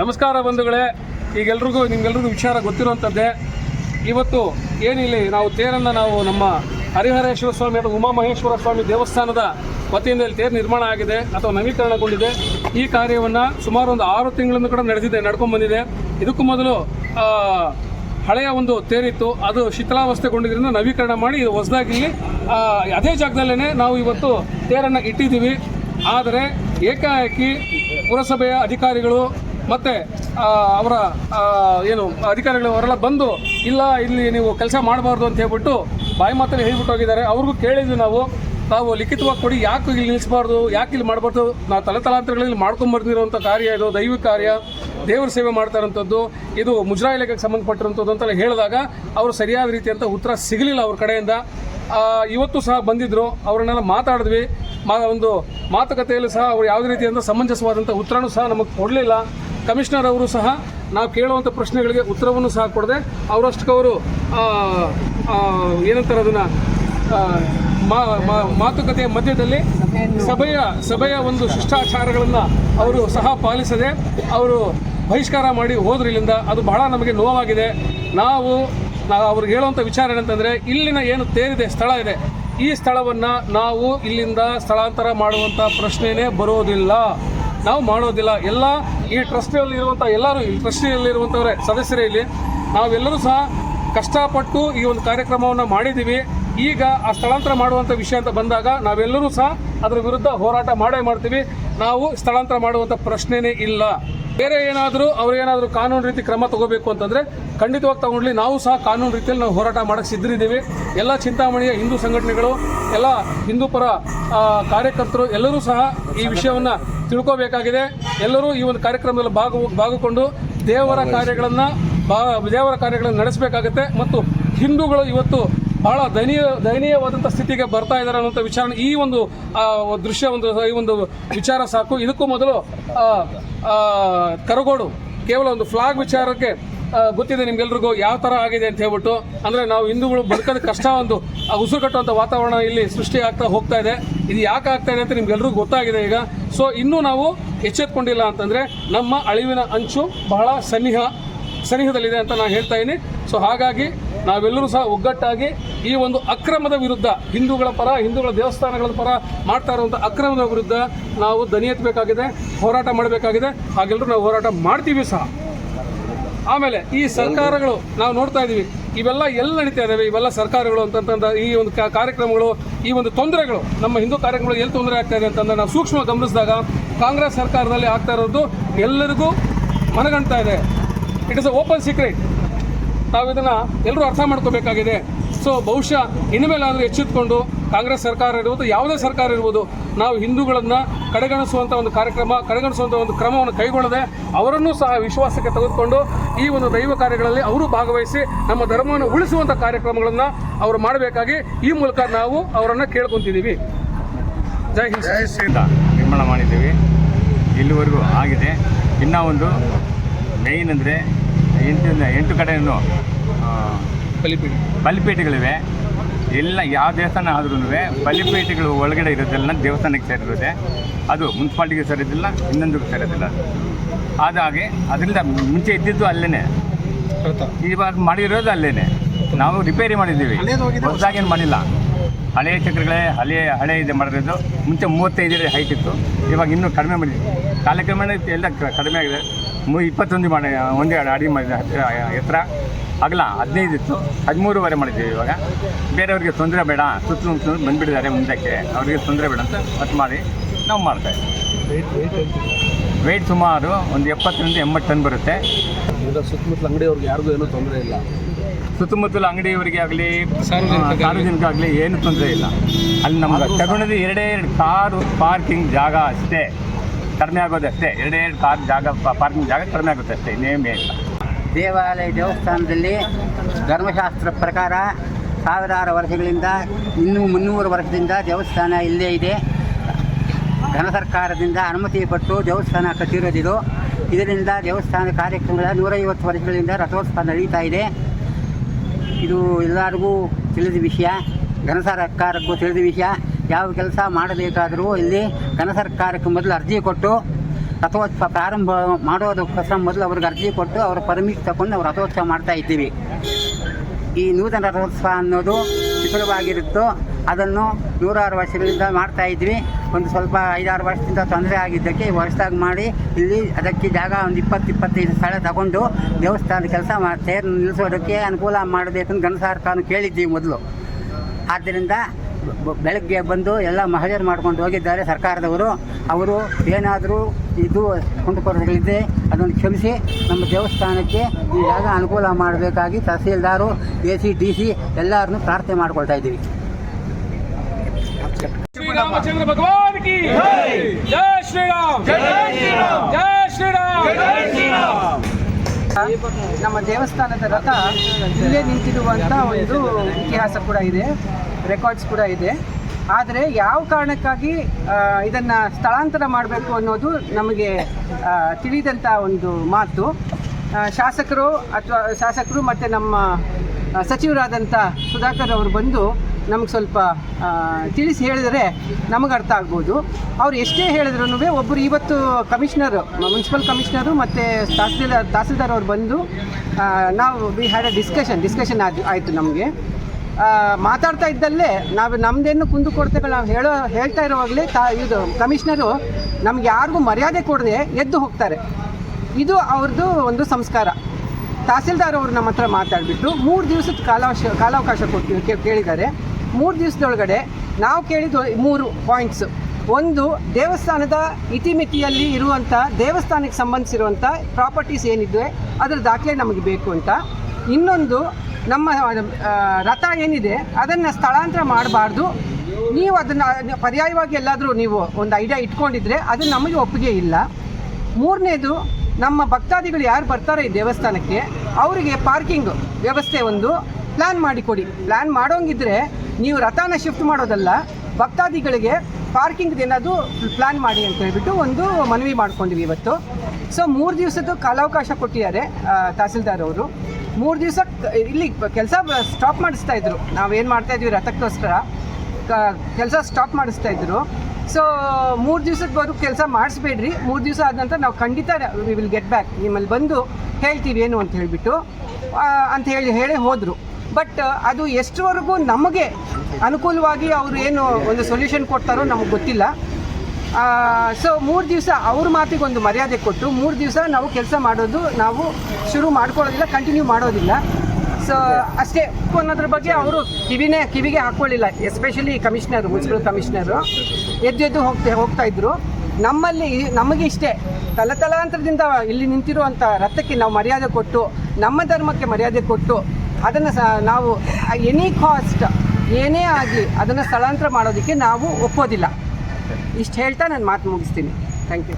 ನಮಸ್ಕಾರ ಬಂಧುಗಳೇ, ಈಗೆಲ್ರಿಗೂ ನಿಮ್ಗೆಲ್ರಿಗೂ ವಿಚಾರ ಗೊತ್ತಿರುವಂಥದ್ದೇ ಇವತ್ತು ಏನಿಲ್ಲಿ ನಾವು ತೇರನ್ನು ನಾವು ನಮ್ಮ ಹರಿಹರೇಶ್ವರ ಸ್ವಾಮಿ ಅಥವಾ ಉಮಾಮಹೇಶ್ವರ ಸ್ವಾಮಿ ದೇವಸ್ಥಾನದ ವತಿಯಿಂದ ಇಲ್ಲಿ ತೇರು ನಿರ್ಮಾಣ ಆಗಿದೆ, ಅಥವಾ ನವೀಕರಣಗೊಂಡಿದೆ. ಈ ಕಾರ್ಯವನ್ನು ಸುಮಾರು ಒಂದು ಆರು ತಿಂಗಳಿಂದ ಕೂಡ ನಡೆದಿದೆ ನಡ್ಕೊಂಡು ಬಂದಿದೆ ಇದಕ್ಕೂ ಮೊದಲು ಹಳೆಯ ಒಂದು ತೇರಿತ್ತು, ಅದು ಶಿಥಿಲಾವಸ್ಥೆಗೊಂಡಿದ್ದರಿಂದ ನವೀಕರಣ ಮಾಡಿ ಇದು ಹೊಸದಾಗಿ ಅದೇ ಜಾಗದಲ್ಲೇ ನಾವು ಇವತ್ತು ತೇರನ್ನು ಇಟ್ಟಿದ್ದೀವಿ. ಆದರೆ ಏಕಾಏಕಿ ಪುರಸಭೆಯ ಅಧಿಕಾರಿಗಳು ಮತ್ತು ಅವರ ಏನು, ಅಧಿಕಾರಿಗಳು ಅವರೆಲ್ಲ ಬಂದು, ಇಲ್ಲ, ಇಲ್ಲಿ ನೀವು ಕೆಲಸ ಮಾಡಬಾರ್ದು ಅಂತ ಹೇಳ್ಬಿಟ್ಟು ಬಾಯಿ ಮಾತನ್ನು ಹೇಳ್ಬಿಟ್ಟು ಹೋಗಿದ್ದಾರೆ. ಅವ್ರಿಗೂ ಕೇಳಿದ್ವಿ ನಾವು. ತಾವು ಲಿಖಿತವಾಗಿ ಕೊಡಿ, ಯಾಕೆ ಇಲ್ಲಿ ನಿಲ್ಲಿಸಬಾರ್ದು ಯಾಕೆ ಇಲ್ಲಿ ಮಾಡಬಾರ್ದು? ನಾವು ತಲೆತಲಾಂತರಗಳಲ್ಲಿ ಮಾಡ್ಕೊಂಬರ್ದಿರುವಂಥ ಕಾರ್ಯ ಇದು, ದೈವಿಕ ಕಾರ್ಯ. ದೇವರ ಸೇವೆ ಮಾಡ್ತಾ ಇರೋಂಥದ್ದು. ಇದು ಮುಜರಾ ಇಲಾಖೆಗೆ ಸಂಬಂಧಪಟ್ಟಿರುವಂಥದ್ದು ಅಂತೆಲ್ಲ ಹೇಳಿದಾಗ ಅವರು ಸರಿಯಾದ ರೀತಿಯಂಥ ಉತ್ತರ ಸಿಗಲಿಲ್ಲ ಅವ್ರ ಕಡೆಯಿಂದ. ಇವತ್ತು ಸಹ ಬಂದಿದ್ದರು ಅವರನ್ನೆಲ್ಲ ಮಾತಾಡಿದ್ವಿ. ಮಾ, ಒಂದು ಮಾತುಕತೆಯಲ್ಲೂ ಸಹ ಅವರು ಯಾವುದೇ ರೀತಿಯಿಂದ ಸಮಂಜಸವಾದಂಥ ಉತ್ತರನೂ ಸಹ ನಮಗೆ ಕೊಡಲಿಲ್ಲ. ಕಮಿಷನರ್ ಅವರು ಸಹ ನಾವು ಕೇಳುವಂಥ ಪ್ರಶ್ನೆಗಳಿಗೆ ಉತ್ತರವನ್ನು ಸಹ ಕೊಡದೆ, ಅವರಷ್ಟಕ್ಕವರು ಏನಂತಾರೆ ಅದನ್ನು ಮಾತುಕತೆಯ ಮಧ್ಯದಲ್ಲಿ ಸಭೆಯ ಸಭೆಯ ಒಂದು ಶಿಷ್ಟಾಚಾರಗಳನ್ನು ಅವರು ಸಹ ಪಾಲಿಸದೆ, ಅವರು ಬಹಿಷ್ಕಾರ ಮಾಡಿ ಹೋದ್ರಿಲ್ಲಿಂದ ಅದು ಬಹಳ ನಮಗೆ ನೋವಾಗಿದೆ. ನಾವು ನಾವು ಅವ್ರಿಗೆ ಹೇಳುವಂಥ ವಿಚಾರ ಏನಂತಂದರೆ, ಇಲ್ಲಿನ ಏನು ತೇರಿದೆ, ಸ್ಥಳ ಇದೆ, ಈ ಸ್ಥಳವನ್ನು ನಾವು ಇಲ್ಲಿಂದ ಸ್ಥಳಾಂತರ ಮಾಡುವಂಥ ಪ್ರಶ್ನೆಯೇ ಬರೋದಿಲ್ಲ. ನಾವು ಮಾಡೋದಿಲ್ಲ. ಎಲ್ಲ ಈ ಟ್ರಸ್ಟಿಯಲ್ಲಿ ಇರುವಂಥ ಎಲ್ಲರೂ, ಈ ಟ್ರಸ್ಟಿಯಲ್ಲಿರುವಂಥವರೇ ಸದಸ್ಯರೇ ಇಲ್ಲಿ, ನಾವೆಲ್ಲರೂ ಸಹ ಕಷ್ಟಪಟ್ಟು ಈ ಒಂದು ಕಾರ್ಯಕ್ರಮವನ್ನು ಮಾಡಿದ್ದೀವಿ ಈಗ ಆ ಸ್ಥಳಾಂತರ ಮಾಡುವಂಥ ವಿಷಯ ಅಂತ ಬಂದಾಗ ನಾವೆಲ್ಲರೂ ಸಹ ಅದರ ವಿರುದ್ಧ ಹೋರಾಟ ಮಾಡೇ ಮಾಡ್ತೀವಿ. ನಾವು ಸ್ಥಳಾಂತರ ಮಾಡುವಂಥ ಪ್ರಶ್ನೆನೇ ಇಲ್ಲ. ಬೇರೆ ಏನಾದರೂ ಅವ್ರು ಏನಾದರೂ ಕಾನೂನು ರೀತಿ ಕ್ರಮ ತಗೋಬೇಕು ಅಂತಂದರೆ ಖಂಡಿತವಾಗಿ ತಗೊಂಡ್ಲಿ. ನಾವು ಸಹ ಕಾನೂನು ರೀತಿಯಲ್ಲಿ ನಾವು ಹೋರಾಟ ಮಾಡೋಕ್ಕೆ ಸಿದ್ಧರಿದ್ದೀವಿ. ಎಲ್ಲ ಚಿಂತಾಮಣಿಯ ಹಿಂದೂ ಸಂಘಟನೆಗಳು, ಎಲ್ಲ ಹಿಂದೂ ಪರ ಕಾರ್ಯಕರ್ತರು ಎಲ್ಲರೂ ಸಹ ಈ ವಿಷಯವನ್ನು ತಿಳ್ಕೋಬೇಕಾಗಿದೆ. ಎಲ್ಲರೂ ಈ ಒಂದು ಕಾರ್ಯಕ್ರಮದಲ್ಲಿ ಭಾಗ ಭಾಗಕೊಂಡು ದೇವರ ಕಾರ್ಯಗಳನ್ನು ಬಾ ದೇವರ ಕಾರ್ಯಗಳನ್ನು ನಡೆಸಬೇಕಾಗುತ್ತೆ ಮತ್ತು ಹಿಂದೂಗಳು ಇವತ್ತು ಬಹಳ ದಯನೀಯ ದಯನೀಯವಾದಂಥ ಸ್ಥಿತಿಗೆ ಬರ್ತಾ ಇದ್ದಾರೆ ಅನ್ನೋಂಥ ವಿಚಾರ ಈ ಒಂದು ದೃಶ್ಯ ಒಂದು ಈ ಒಂದು ವಿಚಾರ ಸಾಕು. ಇದಕ್ಕೂ ಮೊದಲು ಕರಗೋಡು ಕೇವಲ ಒಂದು ಫ್ಲಾಗ್ ವಿಚಾರಕ್ಕೆ ಗೊತ್ತಿದೆ ನಿಮ್ಗೆಲ್ರಿಗೂ ಯಾವ ಥರ ಆಗಿದೆ ಅಂತ ಹೇಳ್ಬಿಟ್ಟು. ಅಂದರೆ ನಾವು ಹಿಂದೂಗಳು ಬದುಕೋದು ಕಷ್ಟ ಒಂದು ಉಸಿರು ಕಟ್ಟುವಂಥ ವಾತಾವರಣ ಇಲ್ಲಿ ಸೃಷ್ಟಿ ಆಗ್ತಾ ಹೋಗ್ತಾ ಇದೆ. ಇದು ಯಾಕೆ ಆಗ್ತಾ ಇದೆ ಅಂತ ನಿಮ್ಗೆಲ್ರಿಗೂ ಗೊತ್ತಾಗಿದೆ ಈಗ. ಸೊ ಇನ್ನೂ ನಾವು ಎಚ್ಚೆತ್ಕೊಂಡಿಲ್ಲ ಅಂತಂದರೆ ನಮ್ಮ ಅಳಿವಿನ ಅಂಚು ಬಹಳ ಸನ್ನಿಹ ಸನಿಹದಲ್ಲಿದೆ ಅಂತ ನಾನು ಹೇಳ್ತಾ ಇದ್ದೀನಿ. ಸೊ ಹಾಗಾಗಿ ನಾವೆಲ್ಲರೂ ಸಹ ಒಗ್ಗಟ್ಟಾಗಿ ಈ ಒಂದು ಅಕ್ರಮದ ವಿರುದ್ಧ, ಹಿಂದೂಗಳ ಪರ, ಹಿಂದೂಗಳ ದೇವಸ್ಥಾನಗಳ ಪರ ಮಾಡ್ತಾ ಇರುವಂಥ ಅಕ್ರಮದ ವಿರುದ್ಧ ನಾವು ದನಿ ಎತ್ತಬೇಕಾಗಿದೆ ಹೋರಾಟ ಮಾಡಬೇಕಾಗಿದೆ. ಹಾಗೆಲ್ಲರೂ ನಾವು ಹೋರಾಟ ಮಾಡ್ತೀವಿ ಸಹ. ಆಮೇಲೆ ಈ ಸರ್ಕಾರಗಳು ನಾವು ನೋಡ್ತಾ ಇದ್ದೀವಿ, ಇವೆಲ್ಲ ಎಲ್ಲಿ ನಡೀತಾ ಇದ್ದಾವೆ ಇವೆಲ್ಲ ಸರ್ಕಾರಗಳು ಅಂತಂತಂದ ಈ ಒಂದು ಕಾರ್ಯಕ್ರಮಗಳು, ಈ ಒಂದು ತೊಂದರೆಗಳು, ನಮ್ಮ ಹಿಂದೂ ಕಾರ್ಯಕ್ರಮಗಳು ಎಲ್ಲಿ ತೊಂದರೆ ಆಗ್ತಾ ಇದೆ ಅಂತಂದ್ರೆ ನಾವು ಸೂಕ್ಷ್ಮ ಗಮನಿಸಿದಾಗ ಕಾಂಗ್ರೆಸ್ ಸರ್ಕಾರದಲ್ಲಿ ಆಗ್ತಾ ಇರೋದು ಎಲ್ಲರಿಗೂ ಮನಗಣ್ತಾ ಇದೆ. It is a open secret ನಾವು ಇದನ್ನು ಎಲ್ಲರೂ ಅರ್ಥ ಮಾಡ್ಕೋಬೇಕಾಗಿದೆ. ಸೊ ಬಹುಶಃ ಇನ್ಮೇಲಾದರೂ ಎಚ್ಚೆತ್ಕೊಂಡು ಕಾಂಗ್ರೆಸ್ ಸರ್ಕಾರ ಇರ್ಬೋದು, ಯಾವುದೇ ಸರ್ಕಾರ ಇರ್ಬೋದು, ನಾವು ಹಿಂದೂಗಳನ್ನು ಕಡೆಗಣಿಸುವಂಥ ಒಂದು ಕಾರ್ಯಕ್ರಮ ಕಡೆಗಣಿಸುವಂಥ ಒಂದು ಕ್ರಮವನ್ನು ಕೈಗೊಳ್ಳದೆ ಅವರನ್ನೂ ಸಹ ವಿಶ್ವಾಸಕ್ಕೆ ತೆಗೆದುಕೊಂಡು ಈ ಒಂದು ದೈವ ಕಾರ್ಯಗಳಲ್ಲಿ ಅವರು ಭಾಗವಹಿಸಿ ನಮ್ಮ ಧರ್ಮವನ್ನು ಉಳಿಸುವಂಥ ಕಾರ್ಯಕ್ರಮಗಳನ್ನು ಅವರು ಮಾಡಬೇಕಾಗಿ ಈ ಮೂಲಕ ನಾವು ಅವರನ್ನು ಕೇಳ್ಕೊತಿದ್ದೀವಿ. ಜೈ ಹಿಂದ್ ಜೈ ಶ್ರೀ ನಿರ್ಮಾಣ ಮಾಡಿದ್ದೀವಿ. ಇಲ್ಲಿವರೆಗೂ ಆಗಿದೆ. ಇನ್ನೂ ಒಂದು ಮೇಯ್ನ್ ಅಂದರೆ ಎಂಟು ಎಂಟು ಕಡೆಯೂ ಬಲಿಪೀಠ. ಬಲಿಪೀಠಗಳಿವೆ. ಎಲ್ಲ ಯಾವ ದೇವಸ್ಥಾನ ಆದ್ರೂ ಬಲಿಪೀಠಗಳು ಒಳಗಡೆ ಇರೋದೆಲ್ಲ ದೇವಸ್ಥಾನಕ್ಕೆ ಸೇರಿರುತ್ತೆ. ಅದು ಮುನ್ಸಿಪಾಲ್ಟಿಗೆ ಸೇರೋದಿಲ್ಲ ಇನ್ನೊಂದಕ್ಕೆ ಸೇರೋದಿಲ್ಲ. ಅದು ಹಾಗಾಗಿ ಅದರಿಂದ ಮುಂಚೆ ಇದ್ದಿದ್ದು ಅಲ್ಲೇ ಇವಾಗ ಮಾಡಿರೋದು ಅಲ್ಲೇ ನಾವು ರಿಪೇರಿ ಮಾಡಿದ್ದೀವಿ. ಹೊಸದಾಗೇನು ಮಾಡಿಲ್ಲ. ಹಳೆಯ ಚಕ್ರಗಳೇ ಹಳೆಯ ಹಳೆ ಇದೆ ಮಾಡಿರೋದು. ಮುಂಚೆ ಮೂವತ್ತೈದು ಹೈಟ್ ಇತ್ತು. ಇವಾಗ ಇನ್ನೂ ಕಡಿಮೆ ಮಾಡಿದ್ವಿ ಕಾಲಕ್ರಮೇಣ ಎಲ್ಲ ಕಡಿಮೆ ಆಗಿದೆ. ಇಪ್ಪತ್ತೊಂದು ಮಾಡಿ ಒಂದೇ ಅಡಿ ಮಾಡಿದ ಹತ್ತಿರ ಎತ್ತರ. ಅಗಲ ಹದಿನೈದು ಇತ್ತು. ಹದಿಮೂರುವರೆ ಮಾಡಿದ್ದೀವಿ ಇವಾಗ. ಬೇರೆಯವ್ರಿಗೆ ತೊಂದರೆ ಬೇಡ. ಸುತ್ತಮುತ್ತ ಬಂದುಬಿಟ್ಟಿದ್ದಾರೆ ಮುಂದಕ್ಕೆ. ಅವರಿಗೆ ತೊಂದರೆ ಬೇಡ ಅಂತ ಅದು ಮಾಡಿ ನಾವು ಮಾಡ್ತಾ ಇದ್ದೀವಿ. ವೆಯ್ಟ್ ಸುಮಾರು ಒಂದು ಎಪ್ಪತ್ತರಿಂದ ಎಂಬತ್ತು ಟನ್ ಬರುತ್ತೆ. ಈಗ ಸುತ್ತಮುತ್ತಲ ಅಂಗಡಿಯವ್ರಿಗೆ ಯಾರಿಗೂ ಏನೂ ತೊಂದರೆ ಇಲ್ಲ. ಸುತ್ತಮುತ್ತಲ ಅಂಗಡಿಯವರಿಗೆ ಆಗಲಿ ಸಾರ್ವಜನಿಕ ಆಗಲಿ. ಏನು ತೊಂದರೆ ಇಲ್ಲ. ಅಲ್ಲಿ ನಮ್ಮ ತಗೊಂಡಿದ್ದು ಎರಡೇ ಎರಡು ಕಾರು ಪಾರ್ಕಿಂಗ್ ಜಾಗ ಅಷ್ಟೇ. ಕಡಿಮೆ ಆಗೋದು ಅಷ್ಟೇ. ಎರಡೇ ಎರಡು ಕಾರ್ ಜಾಗ ಪಾರ್ಕಿಂಗ್ ಜಾಗ ಕಡಿಮೆ ಆಗುತ್ತೆ ಅಷ್ಟೇ ಇನ್ನೇಮೇ ಇಲ್ಲ. ದೇವಾಲಯ ದೇವಸ್ಥಾನದಲ್ಲಿ ಧರ್ಮಶಾಸ್ತ್ರ ಪ್ರಕಾರ ಸಾವಿರಾರು ವರ್ಷಗಳಿಂದ ಇನ್ನೂ ಮುನ್ನೂರು ವರ್ಷದಿಂದ ದೇವಸ್ಥಾನ ಇಲ್ಲೇ ಇದೆ. ಘನ ಸರ್ಕಾರದಿಂದ ಅನುಮತಿ ಪಟ್ಟು ದೇವಸ್ಥಾನ ಕಟ್ಟಿರೋದಿದು. ಇದರಿಂದ ದೇವಸ್ಥಾನ ಕಾರ್ಯಕ್ರಮಗಳ ನೂರೈವತ್ತು ವರ್ಷಗಳಿಂದ ರಥೋತ್ಸವ ನಡೀತಾ ಇದೆ. ಇದು ಎಲ್ಲರಿಗೂ ತಿಳಿದ ವಿಷಯ. ಘನ ಸರ್ಕಾರಕ್ಕೂ ತಿಳಿದ ವಿಷಯ. ಯಾವ ಕೆಲಸ ಮಾಡಬೇಕಾದರೂ ಇಲ್ಲಿ ಘನ ಸರ್ಕಾರಕ್ಕೆ ಮೊದಲು ಅರ್ಜಿ ಕೊಟ್ಟು ರಥೋತ್ಸವ ಪ್ರಾರಂಭ ಮಾಡೋದಕ್ಕೋಸ್ಕರ ಮೊದಲು ಅವ್ರಿಗೆ ಅರ್ಜಿ ಕೊಟ್ಟು ಅವರ ಪರ್ಮಿಟ್ ತಗೊಂಡು ಅವ್ರು ರಥೋತ್ಸವ ಮಾಡ್ತಾ ಇದ್ದೀವಿ. ಈ ನೂತನ ರಥೋತ್ಸವ ಅನ್ನೋದು ವಿಫಲವಾಗಿರುತ್ತೋ ಅದನ್ನು ನೂರಾರು ವರ್ಷಗಳಿಂದ ಮಾಡ್ತಾ ಇದ್ವಿ ಒಂದು ಸ್ವಲ್ಪ ಐದಾರು ವರ್ಷದಿಂದ ತೊಂದರೆ ಆಗಿದ್ದಕ್ಕೆ ವರ್ಷದಾಗ ಮಾಡಿ ಇಲ್ಲಿ ಅದಕ್ಕೆ ಜಾಗ ಒಂದು ಇಪ್ಪತ್ತು, ಇಪ್ಪತ್ತೈದು ಸ್ಥಳ ತಗೊಂಡು ದೇವಸ್ಥಾನದ ಕೆಲಸ ತೇರು ನಿಲ್ಲಿಸೋದಕ್ಕೆ ಅನುಕೂಲ ಮಾಡಬೇಕಂತ ಗಣ ಸರ್ಕಾರ ಕೇಳಿದ್ದೀವಿ ಮೊದಲು. ಆದ್ದರಿಂದ ಬೆಳಗ್ಗೆ ಬಂದು ಎಲ್ಲ ಮಹಜರ್ ಮಾಡ್ಕೊಂಡು ಹೋಗಿದ್ದಾರೆ ಸರ್ಕಾರದವರು. ಅವರು ಏನಾದರೂ ಇದು ಕುಂದುಕೊರತೆಗಳಿದೆ ಅದನ್ನು ಕ್ಷಮಿಸಿ ನಮ್ಮ ದೇವಸ್ಥಾನಕ್ಕೆ ಈ ಜಾಗ ಅನುಕೂಲ ಮಾಡಬೇಕಾಗಿ tahsildar, A C, D C ಎಲ್ಲರನ್ನು ಪ್ರಾರ್ಥನೆ ಮಾಡ್ಕೊಳ್ತಾ ಇದ್ದೀವಿ. ಭಗವಾನ್ ಕಿ ಶ್ರೀರಾಮ್ ಜಯ ಶ್ರೀರಾಮ್! ಜೈ ಶ್ರೀರಾಮ್! ಜೈ ಶ್ರೀರಾಮ್! ನಮ್ಮ ದೇವಸ್ಥಾನದ ರಥ ಇಲ್ಲೇ ನಿಂತಿರುವಂಥ ಒಂದು ಇತಿಹಾಸ ಕೂಡ ಇದೆ ರೆಕಾರ್ಡ್ಸ್ ಕೂಡ ಇದೆ. ಆದರೆ ಯಾವ ಕಾರಣಕ್ಕಾಗಿ ಇದನ್ನು ಸ್ಥಳಾಂತರ ಮಾಡಬೇಕು ಅನ್ನೋದು ನಮಗೆ ತಿಳಿದಂಥ ಒಂದು ಮಾತು. ಶಾಸಕರು ಅಥವಾ, ಶಾಸಕರು ಮತ್ತು ನಮ್ಮ ಸಚಿವರಾದಂಥ ಸುಧಾಕರ್ ಅವರು ಬಂದು ನಮಗೆ ಸ್ವಲ್ಪ ತಿಳಿಸಿ ಹೇಳಿದರೆ ನಮಗೆ ಅರ್ಥ ಆಗ್ಬೋದು. ಅವ್ರು ಎಷ್ಟೇ ಹೇಳಿದ್ರು ಒಬ್ಬರು ಇವತ್ತು ಕಮಿಷನರು, ಮುನ್ಸಿಪಲ್ ಕಮಿಷನರು ಮತ್ತು ತಹಸೀಲ್ದಾರ್ ತಹಸೀಲ್ದಾರ್ ಅವ್ರು ಬಂದು ನಾವು we had a discussion discussion ಆದ, ಆಯಿತು ನಮಗೆ. ಮಾತಾಡ್ತಾ ಇದ್ದಲ್ಲೇ ನಾವು ನಮ್ಮದೇನು ಕುಂದು ಕೊಡ್ತೇವೆ ನಾವು ಹೇಳೋ, ಹೇಳ್ತಾ ಇರೋವಾಗಲೇ ತಾ, ಇದು ಕಮಿಷನರು ನಮ್ಗೆ ಯಾರಿಗೂ ಮರ್ಯಾದೆ ಕೊಡದೆ ಎದ್ದು ಹೋಗ್ತಾರೆ. ಇದು ಅವ್ರದ್ದು ಒಂದು ಸಂಸ್ಕಾರ. ತಹಸೀಲ್ದಾರ್ ಅವರು ನಮ್ಮ ಹತ್ರ ಮಾತಾಡಿಬಿಟ್ಟು ಮೂರು ದಿವಸದ ಕಾಲಾವಶ, ಕಾಲಾವಕಾಶ ಕೊಟ್ಟು ಕೇಳಿದ್ದಾರೆ. ಮೂರು ದಿವಸದೊಳಗಡೆ ನಾವು ಕೇಳಿದ್ದು ಮೂರು ಪಾಯಿಂಟ್ಸ್ ಒಂದು, ದೇವಸ್ಥಾನದ ಇತಿಮಿತಿಯಲ್ಲಿ ಇರುವಂಥ ದೇವಸ್ಥಾನಕ್ಕೆ ಸಂಬಂಧಿಸಿರುವಂಥ ಪ್ರಾಪರ್ಟೀಸ್ ಏನಿದೆ ಅದರ ದಾಖಲೆ ನಮಗೆ ಬೇಕು ಅಂತ. ಇನ್ನೊಂದು, ನಮ್ಮ ರಥ ಏನಿದೆ, ಅದನ್ನು ಸ್ಥಳಾಂತರ ಮಾಡಬಾರ್ದು. ನೀವು ಅದನ್ನು ಪರ್ಯಾಯವಾಗಿ ಎಲ್ಲಾದರೂ ನೀವು ಒಂದು ಐಡಿಯಾ ಇಟ್ಕೊಂಡಿದ್ರೆ ಅದು ನಮಗೆ ಒಪ್ಪಿಗೆ ಇಲ್ಲ. ಮೂರನೇದು, ನಮ್ಮ ಭಕ್ತಾದಿಗಳು ಯಾರು ಬರ್ತಾರೆ ಈ ದೇವಸ್ಥಾನಕ್ಕೆ, ಅವರಿಗೆ ಪಾರ್ಕಿಂಗ್ ವ್ಯವಸ್ಥೆ ಒಂದು ಪ್ಲ್ಯಾನ್ ಮಾಡಿಕೊಡಿ. ಪ್ಲ್ಯಾನ್ ಮಾಡೋಂಗಿದ್ರೆ ನೀವು ರಥನ ಶಿಫ್ಟ್ ಮಾಡೋದಲ್ಲ, ಭಕ್ತಾದಿಗಳಿಗೆ ಪಾರ್ಕಿಂಗ್ ಏನಾದರೂ ಪ್ಲ್ಯಾನ್ ಮಾಡಿ ಅಂತ ಹೇಳ್ಬಿಟ್ಟು ಒಂದು ಮನವಿ ಮಾಡ್ಕೊಂಡಿವಿ ಇವತ್ತು. ಸೊ ಮೂರು ದಿವಸದ್ದು ಕಾಲಾವಕಾಶ ಕೊಟ್ಟಿದ್ದಾರೆ ತಹಸೀಲ್ದಾರ್ ಅವರು. ಮೂರು ದಿವಸ ಇಲ್ಲಿ ಕೆಲಸ ಸ್ಟಾಪ್ ಮಾಡಿಸ್ತಾ ಇದ್ರು. ನಾವೇನು ಮಾಡ್ತಾ ಇದ್ವಿ ರಥಕ್ಕೋಸ್ಕರ ಕೆಲಸ ಸ್ಟಾಪ್ ಮಾಡಿಸ್ತಾ ಇದ್ರು. ಸೊ ಮೂರು ದಿವಸದ ಬರೋ ಕೆಲಸ ಮಾಡಿಸ್ಬೇಡ್ರಿ. ಮೂರು ದಿವಸ ಆದ ನಂತರ ನಾವು ಖಂಡಿತ ವಿ ವಿಲ್ ಗೆಟ್ ಬ್ಯಾಕ್ ನಿಮ್ಮಲ್ಲಿ ಬಂದು ಹೇಳ್ತೀವಿ ಏನು ಅಂತ ಹೇಳಿಬಿಟ್ಟು ಅಂತ ಹೇಳಿ ಹೇಳಿ ಹೋದರು. ಬಟ್ ಅದು ಎಷ್ಟರವರೆಗೂ ನಮಗೆ ಅನುಕೂಲವಾಗಿ ಅವರು ಏನು ಒಂದು ಸೊಲ್ಯೂಷನ್ ಕೊಡ್ತಾರೋ ನಮಗೆ ಗೊತ್ತಿಲ್ಲ. ಸೊ ಮೂರು ದಿವಸ ಅವ್ರ ಮಾತಿಗೆ ಒಂದು ಮರ್ಯಾದೆ ಕೊಟ್ಟು ಮೂರು ದಿವಸ ನಾವು ಕೆಲಸ ಮಾಡೋದು ನಾವು ಶುರು ಮಾಡ್ಕೊಳ್ಳೋದಿಲ್ಲ ಕಂಟಿನ್ಯೂ ಮಾಡೋದಿಲ್ಲ. ಸೊ ಅಷ್ಟೇ. ಅನ್ನೋದ್ರ ಬಗ್ಗೆ ಅವರು ಕಿವಿನೇ, ಕಿವಿಗೆ ಹಾಕ್ಕೊಳ್ಳಿಲ್ಲ. ಎಸ್ಪೆಷಲಿ ಕಮಿಷನರ್ ಮುನ್ಸಿಪಲ್ ಕಮಿಷನರು ಎದ್ದು ಎದ್ದು ಹೋಗ್ತಾ ಇದ್ರು. ನಮ್ಮಲ್ಲಿ ನಮಗೆ ಇಷ್ಟೇ. ತಲತಲಾಂತರದಿಂದ ಇಲ್ಲಿ ನಿಂತಿರುವಂಥ ರಥಕ್ಕೆ ನಾವು ಮರ್ಯಾದೆ ಕೊಟ್ಟು, ನಮ್ಮ ಧರ್ಮಕ್ಕೆ ಮರ್ಯಾದೆ ಕೊಟ್ಟು ಅದನ್ನು ಸಹ ನಾವು ಎನಿ ಕಾಸ್ಟ್ ಏನೇ ಆಗಲಿ ಅದನ್ನು ಸ್ಥಳಾಂತರ ಮಾಡೋದಕ್ಕೆ ನಾವು ಒಪ್ಪೋದಿಲ್ಲ. ಇಷ್ಟು ಹೇಳ್ತಾ ನಾನು ಮಾತು ಮುಗಿಸ್ತೀನಿ. Thank you